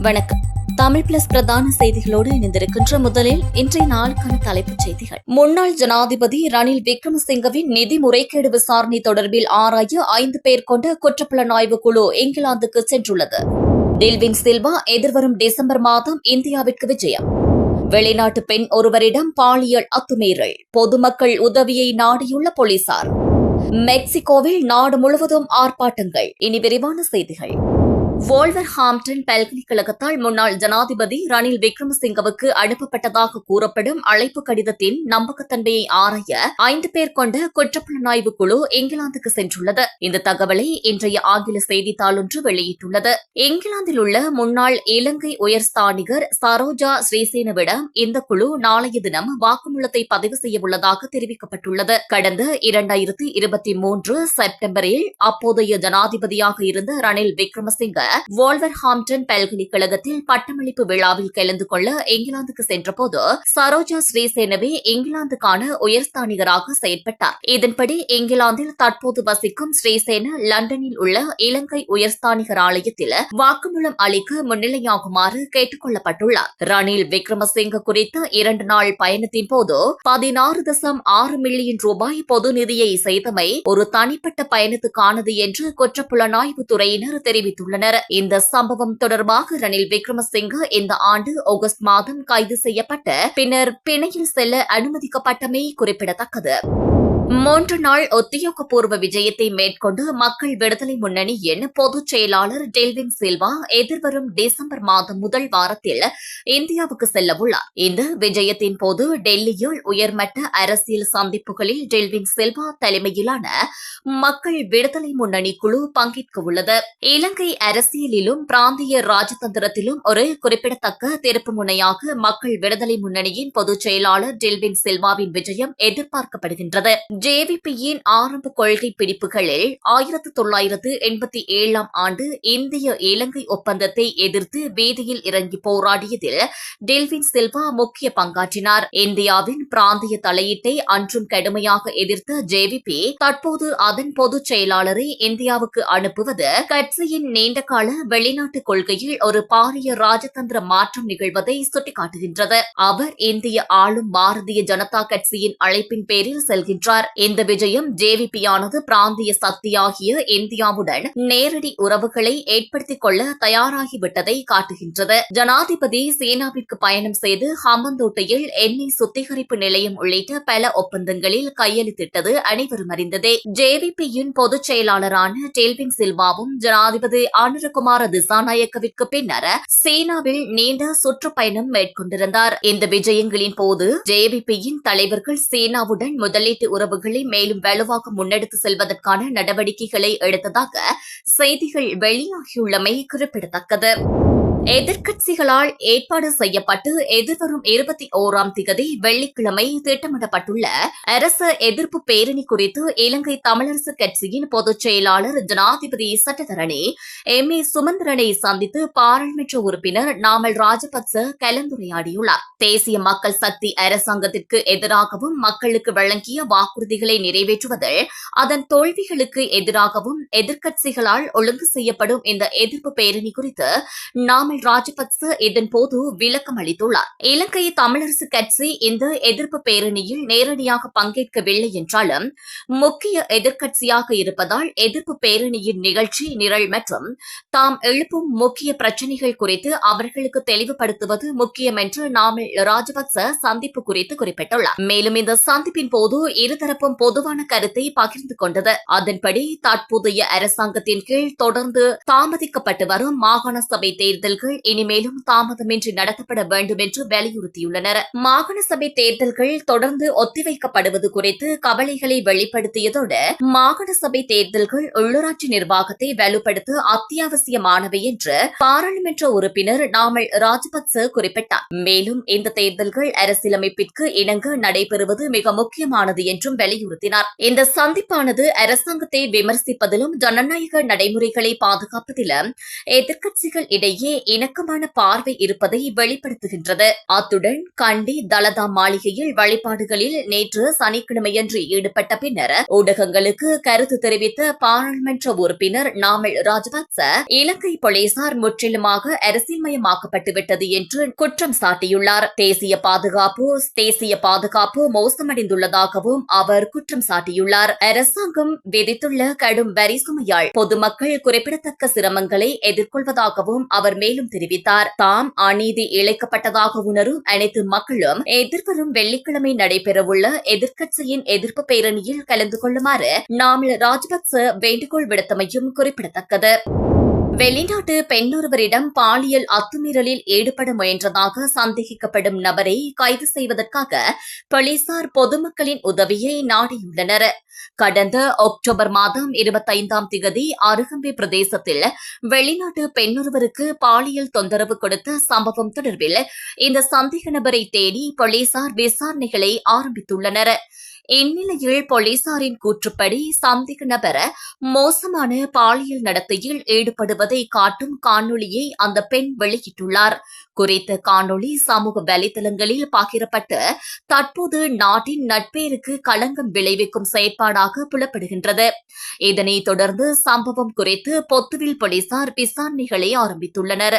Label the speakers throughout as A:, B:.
A: வணக்கம். தமிழ் பிளஸ் பிரதான செய்திகளோடு இணைந்திருக்கின்ற முதலில் இன்றைய நாளுக்கான தலைப்புச் செய்திகள். முன்னாள் ஜனாதிபதி ரணில் விக்ரமசிங்கவின் நிதி முறைகேடு விசாரணை தொடர்பில் ஆராய ஐந்து பேர் கொண்ட குற்றப்புலனாய்வு குழு இங்கிலாந்துக்கு சென்றுள்ளது. டில்வின் சில்வா எதிர்வரும் டிசம்பர் மாதம் இந்தியாவிற்கு விஜயம். வெளிநாட்டு பெண் ஒருவரிடம் பாலியல் அத்துமீறல். பொதுமக்கள் உதவியை நாடியுள்ள போலீசார். மெக்சிகோவில் நாடு முழுவதும் ஆர்ப்பாட்டங்கள். இனி விரிவான செய்திகள். வோல்வர் ஹாம்டன் பல்கலைக்கழகத்தால் முன்னாள் ஜனாதிபதி ரணில் விக்ரமசிங்கவுக்கு அனுப்பப்பட்டதாக கூறப்படும் அழைப்பு கடிதத்தின் நம்பகத்தன்மையை ஆராய ஐந்து பேர் கொண்ட குற்றப்புலனாய்வு குழு இங்கிலாந்துக்கு சென்றுள்ளது. இந்த தகவலை இன்றைய ஆங்கில செய்தித்தாள் ஒன்று வெளியிட்டுள்ளது. இங்கிலாந்தில் உள்ள முன்னாள் இலங்கை உயர்ஸ்தானிகர் சரோஜா ஸ்ரீசேனவிடம் இந்த குழு நாளைய தினம் வாக்குமூலத்தை பதிவு செய்யவுள்ளதாக தெரிவிக்கப்பட்டுள்ளது. கடந்த இரண்டாயிரத்தி இருபத்தி மூன்று செப்டம்பரில் அப்போதைய ஜனாதிபதியாக இருந்த ரணில் விக்ரமசிங்க வோல்வர்ஹாம்டன் பல்கலைக்கழகத்தில் பட்டமளிப்பு விழாவில் கலந்து கொள்ள இங்கிலாந்துக்கு சென்றபோது சரோஜா ஸ்ரீசேனவே இங்கிலாந்துக்கான உயர்ஸ்தானிகராக செயற்பட்டார். இதன்படி இங்கிலாந்தில் தற்போது வசிக்கும் ஸ்ரீசேன லண்டனில் உள்ள இலங்கை உயர்ஸ்தானிகர் ஆலயத்தில் வாக்குமூலம் அளிக்க முன்னிலையாகுமாறு கேட்டுக் கொள்ளப்பட்டுள்ளார் ரணில் விக்ரமசிங்க குறித்த இரண்டு நாள் பயணத்தின் போது பதினாறு தசம் ஆறு மில்லியன் ரூபாய் பொது நிதியை செய்தமை ஒரு தனிப்பட்ட பயணத்துக்கானது என்று குற்றப்புலனாய்வு துறையினர் தெரிவித்துள்ளனர். இந்த சம்பவம் தொடர்பாக ரணில் விக்ரமசிங்க இந்த ஆண்டு ஆகஸ்ட் மாதம் கைது செய்யப்பட்டு பின்னர் பிணையில் செல்ல அனுமதிக்கப்பட்டமை குறிப்பிடத்தக்கது. மூன்று நாள் உத்தியோகபூர்வ விஜயத்தை மேற்கொண்டு மக்கள் விடுதலை முன்னணியின் பொதுச் செயலாளர் டெல்வின் சில்வா எதிர்வரும் டிசம்பர் மாதம் முதல் வாரத்தில் இந்தியாவுக்கு செல்லவுள்ளார். இந்த விஜயத்தின் போது டெல்லியில் உயர்மட்ட அரசியல் சந்திப்புகளில் டெல்வின் சில்வா தலைமையிலான மக்கள் விடுதலை முன்னணி குழு பங்கேற்க உள்ளது. இலங்கை அரசியலிலும் பிராந்திய ராஜதந்திரத்திலும் ஒரு குறிப்பிடத்தக்க திருப்பு முனையாக மக்கள் விடுதலை முன்னணியின் பொதுச் செயலாளர் டெல்வின் சில்வாவின் விஜயம் எதிர்பார்க்கப்படுகின்றது. ஜேவிபியின் ஆரம்ப கொள்கை பிடிப்புகளில் ஆயிரத்து தொள்ளாயிரத்து எண்பத்தி ஏழாம் ஆண்டு இந்திய இலங்கை ஒப்பந்தத்தை எதிர்த்து வீதியில் இறங்கி போராடியதில் டெல்வின் சில்வா முக்கிய பங்காற்றினார். இந்தியாவின் பிராந்திய தலையீட்டை அன்றும் கடுமையாக எதிர்த்த ஜேவிபி தற்போது அதன் பொதுச் செயலாளரை இந்தியாவுக்கு அனுப்புவது கட்சியின் நீண்டகால வெளிநாட்டு கொள்கையில் ஒரு பாரிய ராஜதந்திர மாற்றம் நிகழ்வதை சுட்டிக்காட்டுகின்றது. அவர் இந்திய ஆளும் பாரதிய ஜனதா கட்சியின் அழைப்பின் பேரில் செல்கின்றார். கூறினார் இந்த விஜயம் ஜேவிபியானது பிராந்திய சக்தியாகிய இந்தியாவுடன் நேரடி உறவுகளை ஏற்படுத்திக் கொள்ள தயாராகிவிட்டதை காட்டுகின்றது. ஜனாதிபதி சீனாவிற்கு பயணம் செய்து ஹம்பந்தோட்டையில் எண்ணெய் சுத்திகரிப்பு நிலையம் உள்ளிட்ட பல ஒப்பந்தங்களில் கையெழுத்திட்டது அனைவரும் அறிந்ததே. ஜேவிபியின் பொதுச் செயலாளரான டெல்வின் சில்வாவும் ஜனாதிபதி ஆனந்தகுமார திசாநாயக்கவிற்கு பின்னர் சீனாவில் நீண்ட சுற்றுப்பயணம் மேற்கொண்டிருந்தார். இந்த விஜயங்களின் போது ஜேவிபியின் தலைவர்கள் சீனாவுடன் முதலீட்டு உறவு உறவுகளை மேலும் வலுவாக முன்னெடுத்து செல்வதற்கான நடவடிக்கைகளை எடுத்ததாக செய்திகள் வெளியாகியுள்ளமை குறிப்பிடத்தக்கது. எதிர்க்கட்சிகளால் ஏற்பாடு செய்யப்பட்டு எதிர்வரும் இருபத்தி ஓராம் திகதி வெள்ளிக்கிழமை திட்டமிடப்பட்டுள்ள அரச எதிர்ப்பு பேரணி குறித்து இலங்கை தமிழரசு கட்சியின் பொதுச் செயலாளர் ஜனாதிபதி சட்டத்தரணி எம் ஏ சுமந்திரனை சந்தித்து பாராளுமன்ற உறுப்பினர் நாமல் ராஜபக்ச கலந்துரையாடியுள்ளார். தேசிய மக்கள் சக்தி அரசாங்கத்திற்கு எதிராகவும் மக்களுக்கு வழங்கிய வாக்குறுதிகளை நிறைவேற்றுவதில் அதன் தோல்விகளுக்கு எதிராகவும் எதிர்க்கட்சிகளால் ஒழுங்கு செய்யப்படும் இந்த எதிர்ப்பு பேரணி குறித்து நாமல் ராஜபக்ச இதன்போது விளக்கம் அளித்துள்ளார். இலங்கை தமிழரசு கட்சி இந்த எதிர்ப்பு பேரணியில் நேரடியாக பங்கேற்கவில்லை என்றாலும் முக்கிய எதிர்க்கட்சியாக இருப்பதால் எதிர்ப்பு பேரணியின் நிகழ்ச்சி நிரல் மற்றும் தாம் எழுப்பும் முக்கிய பிரச்சினைகள் குறித்து அவர்களுக்கு தெளிவுபடுத்துவது முக்கியம் என்று நாமல் ராஜபக்ச சந்திப்பு குறித்து குறிப்பிட்டுள்ளார். மேலும் இந்த சந்திப்பின் போது இருதரப்பும் பொதுவான கருத்தை பகிர்ந்து கொண்டது. அதன்படி தற்போதைய அரசாங்கத்தின் கீழ் தொடர்ந்து தாமதிக்கப்பட்டு வரும் மாகாண சபை தேர்தல்கள் தேர்தல்கள் இனிமேலும் தாமதமின்றி நடத்தப்பட வேண்டும் என்று வலியுறுத்தியுள்ளனர். மாகாண சபை தேர்தல்கள் தொடர்ந்து ஒத்திவைக்கப்படுவது குறித்து கவலைகளை வெளிப்படுத்தியதோடு மாகாண சபை தேர்தல்கள் உள்ளூராட்சி நிர்வாகத்தை வலுப்படுத்த அத்தியாவசியமானவை என்று பாராளுமன்ற உறுப்பினர் நாமல் ராஜபக்ச குறிப்பிட்டார். மேலும் இந்த தேர்தல்கள் அரசியலமைப்பிற்கு இணங்க நடைபெறுவது மிக முக்கியமானது என்றும் வலியுறுத்தினார். இந்த சந்திப்பானது அரசாங்கத்தை விமர்சிப்பதிலும் ஜனநாயக நடைமுறைகளை பாதுகாப்பதிலும் எதிர்க்கட்சிகள் இடையே இணக்கமான பார்வை இருப்பதை வெளிப்படுத்துகின்றது. அத்துடன் கண்டி தலதா மாளிகையில் வழிபாடுகளில் நேற்று சனிக்கிழமையன்று ஈடுபட்ட பின்னர் ஊடகங்களுக்கு கருத்து தெரிவித்த பாராளுமன்ற உறுப்பினர் நாமல் ராஜபக்ச இலங்கை போலீசார் முற்றிலுமாக அரசியல்மயமாக்கப்பட்டுவிட்டது என்று குற்றம் சாட்டியுள்ளார். தேசிய பாதுகாப்பு தேசிய பாதுகாப்பு மோசமடைந்துள்ளதாகவும் அவர் குற்றம் சாட்டியுள்ளார். அரசாங்கம் விதித்துள்ள கடும் வரி சுமையால் பொதுமக்கள் குறிப்பிடத்தக்க சிரமங்களை எதிர்கொள்வதாகவும் அவர் மேலும் தெரிவித்தார். தாம் அநீதி இழைக்கப்பட்டதாக உணரும் அனைத்து மக்களும் எதிர்வரும் வெள்ளிக்கிழமை நடைபெறவுள்ள எதிர்க்கட்சியின் எதிர்ப்பு பேரணியில் கலந்து கொள்ளுமாறு நாமல் ராஜபக்ச வேண்டுகோள் விடுத்தமையும் குறிப்பிடத்தக்கது. வெளிநாட்டு பெண்ணொருவரிடம் பாலியல் அத்துமீறலில் ஈடுபட முயன்றதாக சந்தேகிக்கப்படும் நபரை கைது செய்வதற்காக போலீசார் பொதுமக்களின் உதவியை நாடியுள்ளனர். கடந்த அக்டோபர் மாதம் இருபத்தைந்தாம் திகதி அருகம்பி பிரதேசத்தில் வெளிநாட்டு பெண்ணொருவருக்கு பாலியல் தொந்தரவு கொடுத்த சம்பவம் தொடர்பில் இந்த சந்தேக நபரை தேடி போலீசார் விசாரணைகளை ஆரம்பித்துள்ளனர். இந்நிலையில் போலீசாரின் கூற்றுப்படி சந்தேக நபர் மோசமான பாலியல் நடத்தையில் ஈடுபடுவதை காட்டும் காணொளியை அந்த பெண் வெளியிட்டுள்ளார். குறித்த காணொளி சமூக வலைதளங்களில் பகிரப்பட்டு தற்போது நாட்டின் நட்பேருக்கு களங்கம் விளைவிக்கும் செயற்பாடாக புலப்படுகின்றது. இதனைத் தொடர்ந்து சம்பவம் குறித்து பொத்துவில் போலீசார் விசாரணைகளை ஆரம்பித்துள்ளனர்.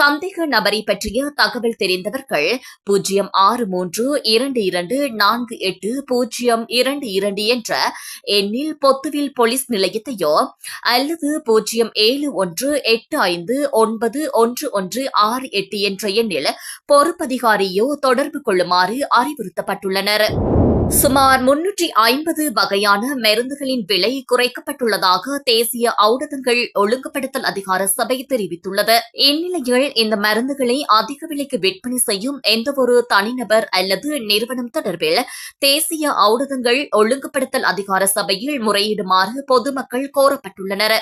A: சந்தேக நபரை பற்றிய தகவல் தெரிந்தவர்கள் பூஜ்ஜியம் ஆறு மூன்று இரண்டு இரண்டு நான்கு எட்டு பூஜ்ஜியம் பூஜ்ஜியம் இரண்டு இரண்டு என்ற எண்ணில் பொத்துவில் போலீஸ் நிலையத்தையோ அல்லது பூஜ்ஜியம் ஏழு ஒன்று எட்டு ஐந்து ஒன்பது ஒன்று ஒன்று ஆறு எட்டு என்ற எண்ணில் பொறுப்பதிகாரியோ தொடர்பு கொள்ளுமாறு அறிவுறுத்தப்பட்டுள்ளனர். சுமார் முன்னூற்றி ஐம்பது வகையான மருந்துகளின் விலை குறைக்கப்பட்டுள்ளதாக தேசிய ஔடதங்கள் ஒழுங்குபடுத்தல் அதிகார சபை தெரிவித்துள்ளது. இந்நிலையில் இந்த மருந்துகளை அதிக விலைக்கு விற்பனை செய்யும் எந்தவொரு தனிநபர் அல்லது நிறுவனம் தொடர்பில் தேசிய ஔடதங்கள் ஒழுங்குபடுத்தல் அதிகார சபையில் முறையிடுமாறு பொதுமக்கள் கோரப்பட்டுள்ளனர்.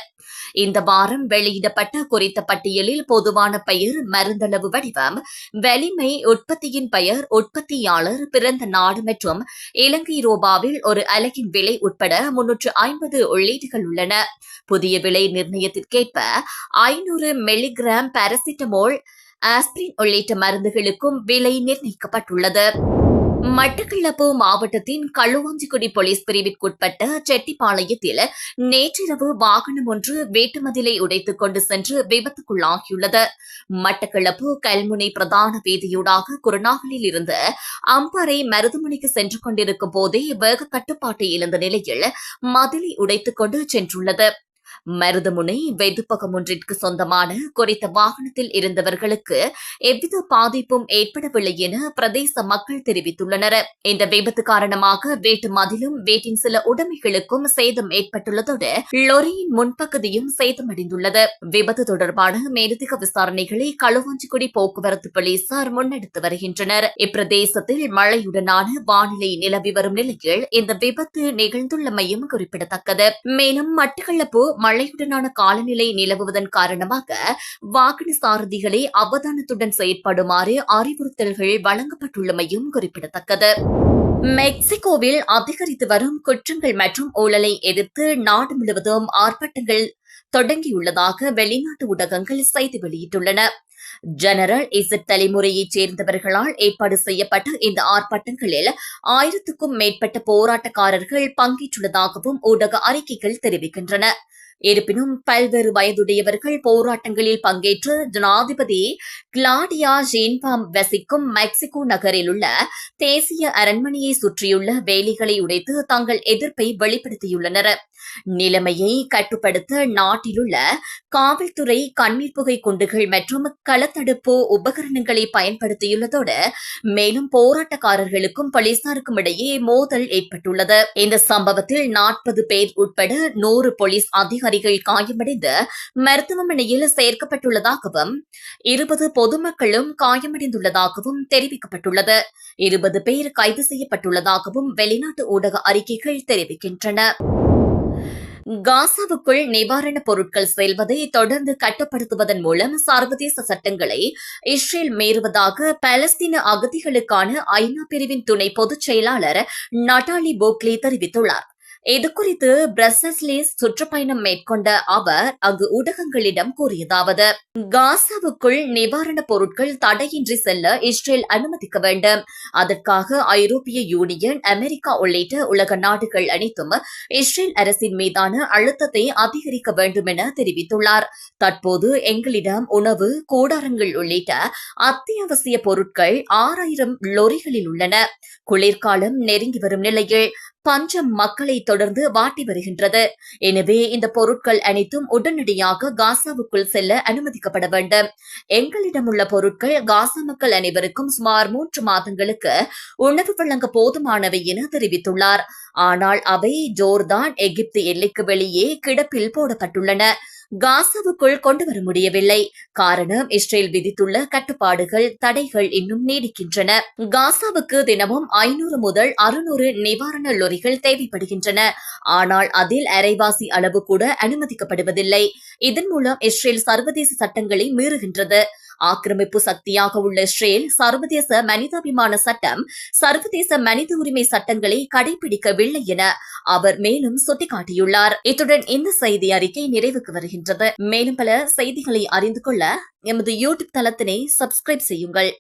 A: இந்த வாரம் வெளியிடப்பட்ட குறித்த பட்டியலில் பொதுவான பெயர் மருந்தளவு வடிவம் வலிமை உற்பத்தியின் பெயர் உற்பத்தியாளர் பிறந்த நாடு மற்றும் இலங்கை ரூபாவில் ஒரு அலகின் விலை உட்பட முன்னூற்று ஐம்பது உள்ளீடுகள் உள்ளன. புதிய விலை நிர்ணயத்திற்கேற்ப ஐநூறு மில்லிகிராம் பாராசிட்டமோல் ஆஸ்பிரின் உள்ளிட்ட மருந்துகளுக்கும் விலை நிர்ணயிக்கப்பட்டுள்ளது. மட்டக்களப்பு மாவட்டத்தின் களுவாஞ்சிக்குடி போலீஸ் பிரிவிற்குட்பட்ட செட்டிப்பாளையத்தில் நேற்றிரவு வாகனம் ஒன்று வீட்டுமதிலை உடைத்துக் கொண்டு சென்று விபத்துக்குள்ளாகியுள்ளது. மட்டக்களப்பு கல்முனை பிரதான வீதியூடாக குருநாகலில் இருந்து அம்பாறை மருதுமனைக்கு சென்று கொண்டிருக்கும் போதே வேக கட்டுப்பாட்டை இழந்த நிலையில் மதிலை உடைத்துக் கொண்டு சென்றுள்ளது. மருதமுனை வெதுப்பகம் ஒன்றிற்கு சொந்தமான குறித்த வாகனத்தில் இருந்தவர்களுக்கு எவ்வித பாதிப்பும் ஏற்படவில்லை என பிரதேச மக்கள் தெரிவித்துள்ளனர். இந்த விபத்து காரணமாக வீட்டு மதிலும் வீட்டின் சில உடைமைகளுக்கும் சேதம் ஏற்பட்டுள்ளதோடு லொரியின் முன்பகுதியும் சேதமடைந்துள்ளது. விபத்து தொடர்பான மேலதிக விசாரணைகளை களுவாஞ்சிக்குடி போக்குவரத்து போலீசார் முன்னெடுத்து வருகின்றனர். இப்பிரதேசத்தில் மழையுடனான வானிலை நிலவி வரும் நிலையில் இந்த விபத்து நிகழ்ந்துள்ளமையும் குறிப்பிடத்தக்கது. மேலும் மட்டக்களப்பு மழையுடனான காலநிலை நிலவுவதன் காரணமாக வாகன சாரதிகளை அவதானத்துடன் செயற்படுமாறு அறிவுறுத்தல்கள் வழங்கப்பட்டுள்ளமையும் குறிப்பிடத்தக்கது. மெக்சிகோவில் அதிகரித்து வரும் குற்றங்கள் மற்றும் ஊழலை எதிர்த்து நாடு முழுவதும் ஆர்ப்பாட்டங்கள் தொடங்கியுள்ளதாக வெளிநாட்டு ஊடகங்கள் செய்தி வெளியிட்டுள்ளன. ஜெனரல் இசட் தலைமுறையைச் சேர்ந்தவர்களால் ஏற்பாடு செய்யப்பட்ட இந்த ஆர்ப்பாட்டங்களில் ஆயிரத்துக்கும் மேற்பட்ட போராட்டக்காரர்கள் பங்கேற்றுள்ளதாகவும் ஊடக அறிக்கைகள் தெரிவிக்கின்றன. இருப்பினும் பல்வேறு வயதுடையவர்கள் போராட்டங்களில் பங்கேற்று ஜனாதிபதி கிளாடியா ஜேன்பாம் வசிக்கும் மெக்சிகோ நகரில் உள்ள தேசிய அரண்மனையை சுற்றியுள்ள வேலிகளை உடைத்து தங்கள் எதிர்ப்பை வெளிப்படுத்தியுள்ளனர். நிலைமையை கட்டுப்படுத்த நாட்டிலுள்ள காவல்துறை கண்ணீர் புகை குண்டுகள் மற்றும் களத்தடுப்பு உபகரணங்களை பயன்படுத்தியுள்ளதோடு மேலும் போராட்டக்காரர்களுக்கும் போலீசாருக்கும் இடையே மோதல் ஏற்பட்டுள்ளது. இந்த சம்பவத்தில் நாற்பது பேர் உட்பட நூறு போலீஸ் அதிகாரிகள் காயமடைந்து மருத்துவமனையில் சேர்க்கப்பட்டுள்ளதாகவும் இருபது பொதுமக்களும் காயமடைந்துள்ளதாகவும் தெரிவிக்கப்பட்டுள்ளது. இருபது பேர் கைது செய்யப்பட்டுள்ளதாகவும் வெளிநாட்டு ஊடக அறிக்கைகள் தெரிவிக்கின்றன. காசாவுக்குள் நிவாரணப் பொருட்கள் செல்வதை தொடர்ந்து கட்டுப்படுத்துவதன் மூலம் சர்வதேச சட்டங்களை இஸ்ரேல் மீறுவதாக பாலஸ்தீன அகதிகளுக்கான ஐநா பிரிவின் துணை பொதுச் செயலாளர் நட்டாலி போக்லி தெரிவித்துள்ளார். இது குறித்து சுற்றுப்பயணம் மேற்கொண்ட அவர் அங்கு ஊடகங்களிடம் கூறியதாவது காசாவுக்குள் நிவாரணப் பொருட்கள் தடையின்றி செல்ல இஸ்ரேல் அனுமதிக்க வேண்டும். அதற்காக ஐரோப்பிய யூனியன் அமெரிக்கா உள்ளிட்ட உலக நாடுகள் அனைத்தும் இஸ்ரேல் அரசின் மீதான அழுத்தத்தை அதிகரிக்க வேண்டும் என தெரிவித்துள்ளார். தற்போது எங்களிடம் உணவு கூடாரங்கள் உள்ளிட்ட அத்தியாவசிய பொருட்கள் ஆறாயிரம் லொரிகளில் உள்ளன. குளிர்காலம் நெருங்கி வரும் நிலையில் பஞ்சம் மக்களை தொடர்ந்து வாட்டி வருகின்றது. எனவே இந்த பொருட்கள் அனைத்தும் உடனடியாக காசாவுக்குள் செல்ல அனுமதிக்கப்பட வேண்டும். எங்களிடம் உள்ள பொருட்கள் காசா மக்கள் அனைவருக்கும் சுமார் மூன்று மாதங்களுக்கு உணவு வழங்க போதுமானவை என தெரிவித்துள்ளார். ஆனால் அவை ஜோர்தான் எகிப்து எல்லைக்கு வெளியே கிடப்பில் போடப்பட்டுள்ளன. காசாவுக்குள் கொண்டு வர முடியவில்லை. காரணம் இஸ்ரேல் விதித்துள்ள கட்டுப்பாடுகள் தடைகள் இன்னும் நீடிக்கின்றன. காசாவுக்கு தினமும் ஐநூறு முதல் அறுநூறு நிவாரண லொரிகள் தேவைப்படுகின்றன. ஆனால் அதில் அரைவாசி அளவு கூட அனுமதிக்கப்படுவதில்லை. இதன் மூலம் இஸ்ரேல் சர்வதேச சட்டங்களை மீறுகின்றது. ஆக்கிரமிப்பு சக்தியாக உள்ள இஸ்ரேல் சர்வதேச மனிதாபிமான சட்டம் சர்வதேச மனித உரிமை சட்டங்களை கடைபிடிக்கவில்லை என அவர் மேலும் சுட்டிக்காட்டியுள்ளார். இத்துடன் இந்த செய்தி அறிக்கை நிறைவுக்கு வருகின்றது. மேலும் பல செய்திகளை அறிந்து கொள்ள எமது யூடியூப் தளத்தினை சப்ஸ்கிரைப் செய்யுங்கள்.